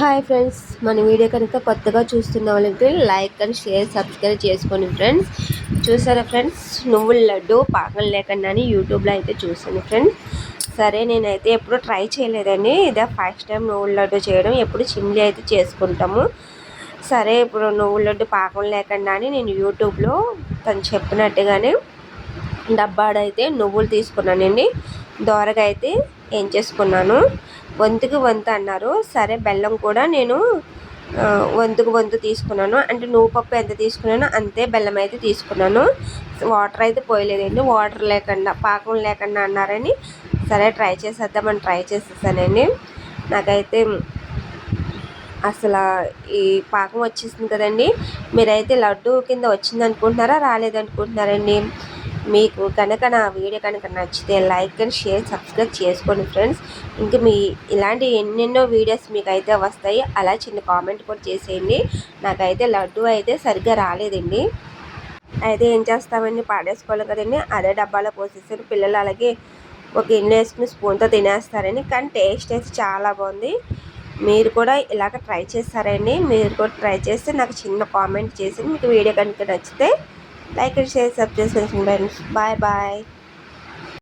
Hi friends మన video కనుక కొత్తగా చూస్తున్న వాళ్ళకి లైక్ అండ్ షేర్ సబ్స్క్రైబ్ చేసుకోండి ఫ్రెండ్స్ చూసారా ఫ్రెండ్స్ నువ్వుల లడ్డు పాకం లేకుండా అని యూట్యూబ్లో అయితే చూసాను ఫ్రెండ్స్ సరే నేనైతే ఎప్పుడు ట్రై చేయలేదండి. ఇదే ఫస్ట్ టైం నువ్వుల లడ్డు చేయడం. ఎప్పుడు చిమ్లీ అయితే చేసుకుంటాము. సరే ఇప్పుడు నువ్వుల లడ్డు పాకం లేకుండా అని నేను యూట్యూబ్లో తను చెప్పినట్టుగానే డబ్బాడైతే నువ్వులు తీసుకున్నానండి. దోరగా అయితే ఏం చేసుకున్నాను. వంతుకు వంతు అన్నారు. సరే బెల్లం కూడా నేను వంతుకు వంతు తీసుకున్నాను. అంటే నువ్వు పప్పు ఎంత తీసుకున్నానో అంతే బెల్లం అయితే తీసుకున్నాను. వాటర్ అయితే పోయలేదండి. వాటర్ లేకుండా పాకం లేకుండా అన్నారని. సరే ట్రై చేసేద్దామని ట్రై చేసేసానండి. నాకైతే అసలు ఈ పాకం వచ్చేసింది కదండి. మీరైతే లడ్డు కింద వచ్చింది అనుకుంటున్నారా రాలేదనుకుంటున్నారండి? మీకు కనుక నా వీడియో కనుక నచ్చితే లైక్ అండ్ షేర్ సబ్స్క్రైబ్ చేసుకోండి ఫ్రెండ్స్. ఇంకా మీ ఇలాంటి ఎన్నెన్నో వీడియోస్ మీకు అయితే వస్తాయి. అలా చిన్న కామెంట్ కూడా చేసేయండి. నాకైతే లడ్డు అయితే సరిగ్గా రాలేదండి. అయితే ఏం చేస్తామండి? పాడేసుకోవాలి కదండి. అదే డబ్బాలో పోసేసారు పిల్లలు అలాగే ఒక ఎన్ని వేసుకుని స్పూన్తో తినేస్తారని కానీ టేస్ట్ అయితే చాలా బాగుంది. మీరు కూడా ఇలాగ ట్రై చేస్తారండి. మీరు కూడా ట్రై చేస్తే నాకు చిన్న కామెంట్ చేసి మీకు వీడియో కనుక నచ్చితే లైక్ అండ్ షేర్ సబ్ చేసుకోండి ఫ్రెండ్స్ బాయ్ బాయ్